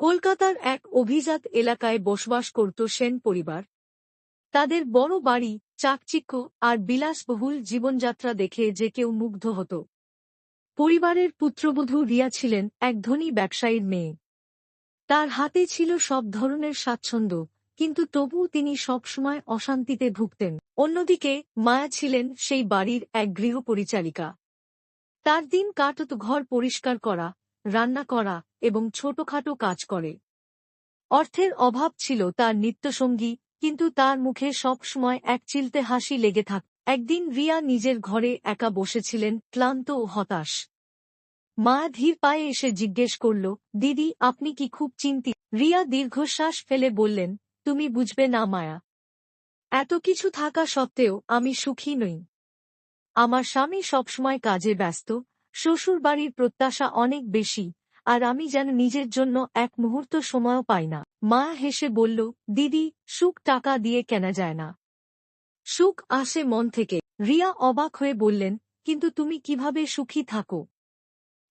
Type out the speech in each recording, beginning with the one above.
কলকাতার এক অভিজাত এলাকায় বসবাস করত সেন পরিবার। তাদের বড় বাড়ি, চাকচিক্য আর বিলাসবহুল জীবনযাত্রা দেখে যে কেউ মুগ্ধ হতো। পরিবারের পুত্রবধূ রিয়া ছিলেন এক ধনী ব্যবসায়ীর মেয়ে। তার হাতে ছিল সব ধরনের স্বাচ্ছন্দ্য, কিন্তু তবু তিনি সবসময় অশান্তিতে ভুগতেন। অন্যদিকে, মায়া ছিলেন সেই বাড়ির এক গৃহপরিচারিকা। তার দিন কাটত ঘর পরিষ্কার করা, রান্না করা এবং ছোটখাটো কাজ করে। অর্থের অভাব ছিল তার নিত্যসঙ্গী, কিন্তু তার মুখে সব সময় এক চিলতে হাসি লেগে থাক একদিন রিয়া নিজের ঘরে একা বসেছিলেন, ক্লান্ত ও হতাশ। মা ধীর পায়ে এসে জিজ্ঞেস করল, দিদি, আপনি কি খুব চিন্তিত? রিয়া দীর্ঘশ্বাস ফেলে বললেন, তুমি বুঝবে না মায়া। এত কিছু থাকা সত্ত্বেও আমি সুখী নই। আমার স্বামী সবসময় কাজে ব্যস্ত শ্বশুর বাড়ির প্রত্যাশা অনেক বেশি। আর আমি যেন নিজের জন্য এক মুহূর্ত সময়ও পাই না। মা হেসে বলল, দিদি, সুখ টাকা দিয়ে কেনা যায় না। সুখ আসে মন থেকে রিয়া অবাক হয়ে বললেন, কিন্তু তুমি কীভাবে সুখী থাকো?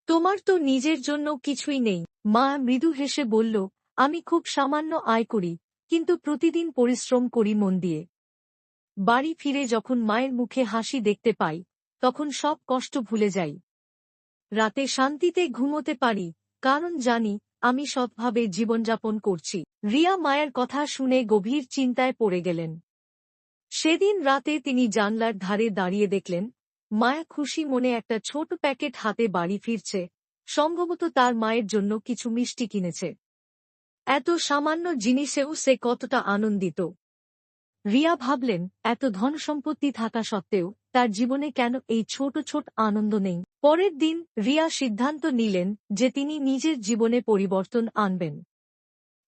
তোমার তো নিজের জন্য কিছুই নেই মা মৃদু হেসে বলল, আমি খুব সামান্য আয় করি, কিন্তু প্রতিদিন পরিশ্রম করি মন দিয়ে। বাড়ি ফিরে যখন মায়ের মুখে হাসি দেখতে পাই, তখন সব কষ্ট ভুলে যাই। রাতে শান্তিতে ঘুমোতে পারি কারণ জানি, আমি সৎভাবে জীবনযাপন করছি। রিয়া মায়ের কথা শুনে গভীর চিন্তায় পড়ে গেলেন। সেদিন রাতে তিনি জানলার ধারে দাঁড়িয়ে দেখলেন, মায়া খুশি মনে একটা ছোট প্যাকেট হাতে বাড়ি ফিরছে, সম্ভবত তার মায়ের জন্য কিছু মিষ্টি কিনেছে। এত সামান্য জিনিসেও সে কতটা আনন্দিত। রিয়া ভাবলেন, এত ধন সম্পত্তি থাকা সত্ত্বেও তার জীবনে কেন এই ছোট ছোট আনন্দ নেই? পরের দিন রিয়া সিদ্ধান্ত নিলেন যে তিনি নিজের জীবনে পরিবর্তন আনবেন।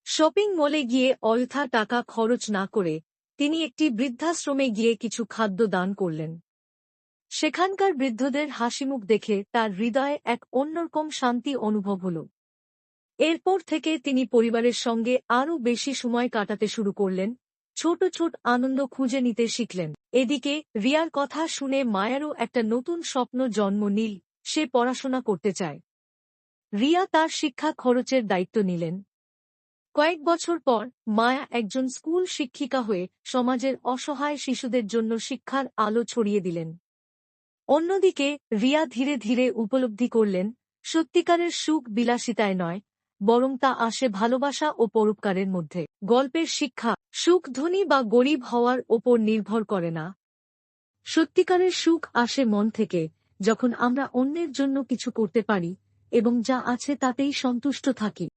শপিং মলে গিয়ে অযথা টাকা খরচ না করে তিনি একটি বৃদ্ধাশ্রমে গিয়ে কিছু খাদ্য দান করলেন। সেখানকার বৃদ্ধদের হাসিমুখ দেখে তার হৃদয়ে এক অন্যরকম শান্তি অনুভব হল। এরপর থেকে তিনি পরিবারের সঙ্গে আরও বেশি সময় কাটাতে শুরু করলেন ছোট ছোট আনন্দ খুঁজে নিতে শিখলেন। এদিকে, রিয়ার কথা শুনে মায়ারও একটা নতুন স্বপ্ন জন্ম নিল, সে পড়াশোনা করতে চায়। রিয়া তার শিক্ষা খরচের দায়িত্ব নিলেন। কয়েক বছর পর, মায়া একজন স্কুল শিক্ষিকা হয়ে সমাজের অসহায় শিশুদের জন্য শিক্ষার আলো ছড়িয়ে দিলেন। অন্যদিকে, রিয়া ধীরে ধীরে উপলব্ধি করলেন, সত্যিকারের সুখ বিলাসিতায় নয় বরং তা আসে ভালোবাসা ও পরোপকারের মধ্যে। গল্পের শিক্ষা, সুখ ধনী বা গরিব হওয়ার ওপর নির্ভর করে না। সত্যিকারের সুখ আসে মন থেকে, যখন আমরা অন্যের জন্য কিছু করতে পারি এবং যা আছে তাতেই সন্তুষ্ট থাকি।